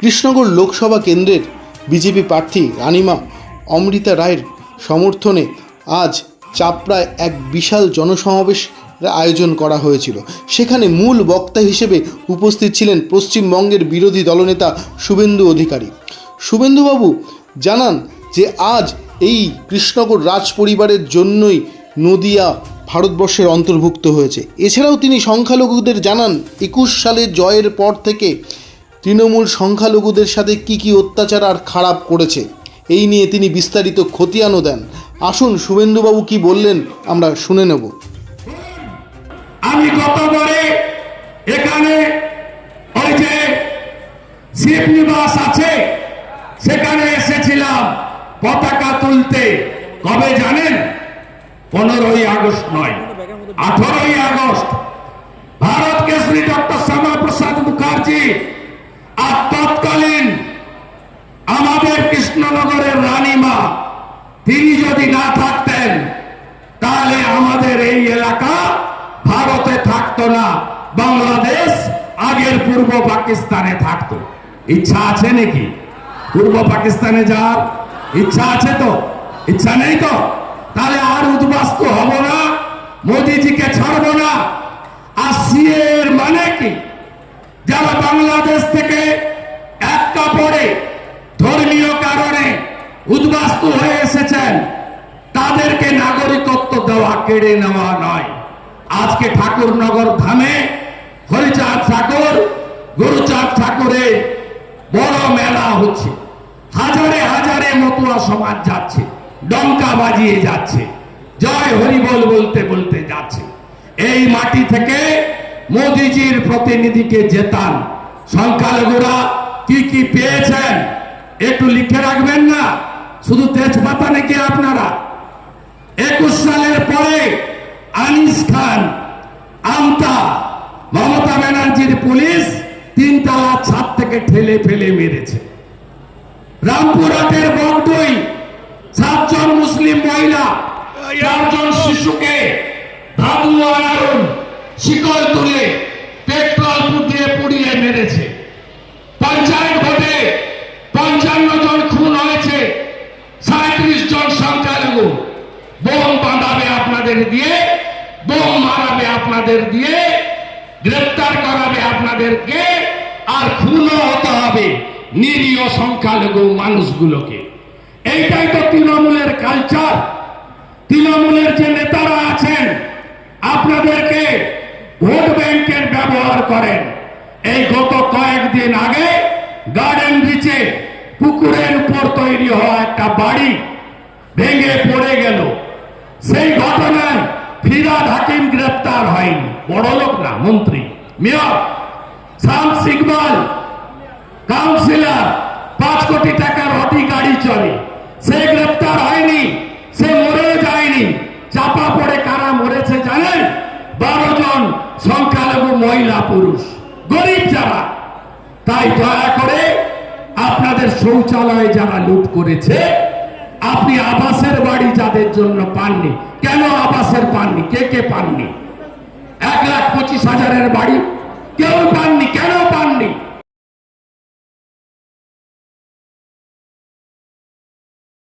কৃষ্ণগর লোকসভা কেন্দ্রের বিজেপি প্রার্থী রানিমা অমৃতা রায়ের সমর্থনে আজ চাপড়ায় এক বিশাল জনসমাবেশ আয়োজন করা হয়েছিল। সেখানে মূল বক্তা হিসেবে উপস্থিত ছিলেন পশ্চিমবঙ্গের বিরোধী দলনেতা শুভেন্দু অধিকারী। শুভেন্দুবাবু জানান যে আজ এই কৃষ্ণগর রাজ পরিবারের জন্যই নদিয়া ভারতবর্ষের অন্তর্ভুক্ত হয়েছে। এছাড়াও তিনি সংখ্যালঘুদের জানান, একুশ সালে জয়ের পর থেকে তৃণমূল সংখ্যালঘুদের সাথে কি কি অত্যাচার আর খারাপ করেছে? এই নিয়ে তিনি বিস্তারিত খতিয়ানও দেন। আসুন, শুভেন্দুবাবু কি বললেন, আমরা শুনে নেব। আমি এখানে ওই যে আছে, সেখানে এসেছিলাম পতাকা তুলতে। কবে জানেন? পনেরোই আগস্ট নয়, আঠারোই আগস্ট। ভারত কেশরী ডক্টর শ্যামা প্রসাদ মুখার্জি আর তৎকালীন আমাদের কৃষ্ণনগরের রানীমা, তিনি যদি না থাকতেন, তাহলে আমাদের এই এলাকা ভারতে থাকতো না, বাংলাদেশ আগের পূর্ব পাকিস্তানে থাকতো। ইচ্ছা আছে নাকি? পূর্ব পাকিস্তানে যাওয়ার ইচ্ছা আছে তো? ইচ্ছা নেই তো? তাহলে আর উদ্বাস্ত হব না, মোদিজিকে ছাড়বো না। আর সিএ এর মানে কি? যারা বাংলাদেশ থেকে এক কাপড়ে উদ্বাস্তু হয়ে এসেছেন, তাদেরকে নাগরিকত্ব দেওয়া, কেড়ে নেওয়া নয়। আজকে ঠাকুরনগর ধামে হরিচাঁদ ঠাকুর, গুরুচাঁদ ঠাকুরের বড় মেলা হচ্ছে। হাজারে হাজারে মতুয়া সমাজ যাচ্ছে, ডঙ্কা বাজিয়ে যাচ্ছে, জয় হরিবল বলতে বলতে যাচ্ছে। এই মাটি থেকে মোদিজির প্রতিনিধিকে জেতান। সংখ্যালঘুরা কি কি পেয়েছেন, একটু লিখে রাখবেন না? শুধু তেজপাতা নাকি আপনারা? একুশ সালের পরে আনিস খান, আমতা, মমতা ব্যানার্জির পুলিশ তিনতলা ছাদ থেকে ঠেলে ফেলে মেরেছে। রামপুরহাটের বগডই সাতজন মুসলিম মহিলা, চারজন শিশুকে শিকল তুলে পেট্রোল দিয়ে পুড়িয়ে মেরেছে। পঞ্চায়েত ভোটে পঞ্চান্ন জন খুন হয়েছে সাঁত্রিশ জন সংখ্যালঘু বোম বাঁধাবে আপনাদের দিয়ে, বোম মারাবে আপনাদের দিয়ে, গ্রেপ্তার করাবে আপনাদেরকে, আর খুনও হতে হবে নিরীহ সংখ্যালঘু মানুষগুলোকে। এইটাই তো তৃণমূলের কালচার তৃণমূলের যে নেতারা আছেন, আপনাদেরকে ভোট ব্যাংকের ব্যবহার করেন। এই গত কয়েকদিন আগে গার্ডেন রিচে পুকুরের উপর তৈরি হওয়া একটা বাড়ি ভেঙে পড়ে গেল। সেই ঘটনায় ফিরাদ হাকিম গ্রেপ্তার হয়নি। বড় লোক না, মন্ত্রী। মেয়র শামস ইকবাল কাউন্সিলর, পাঁচ কোটি টাকার অটি গাড়ি চলে। সে গ্রেপ্তার হয়নি, সে মরে যায়নি। চাপা পড়ে কারা মরেছে জানেন? বারো জন সংখ্যালঘু মহিলা পুরুষ, গরিব যারা। তাই দয়া করে আপনাদের শৌচালয় যারা লুট করেছে, আপনি আবাসের বাড়ি জন্য পাননি। কেন আবাসের পাননি? কে কে পাননি? এক লাখ পঁচিশ হাজারের বাড়ি। কেউ পাননি। কেন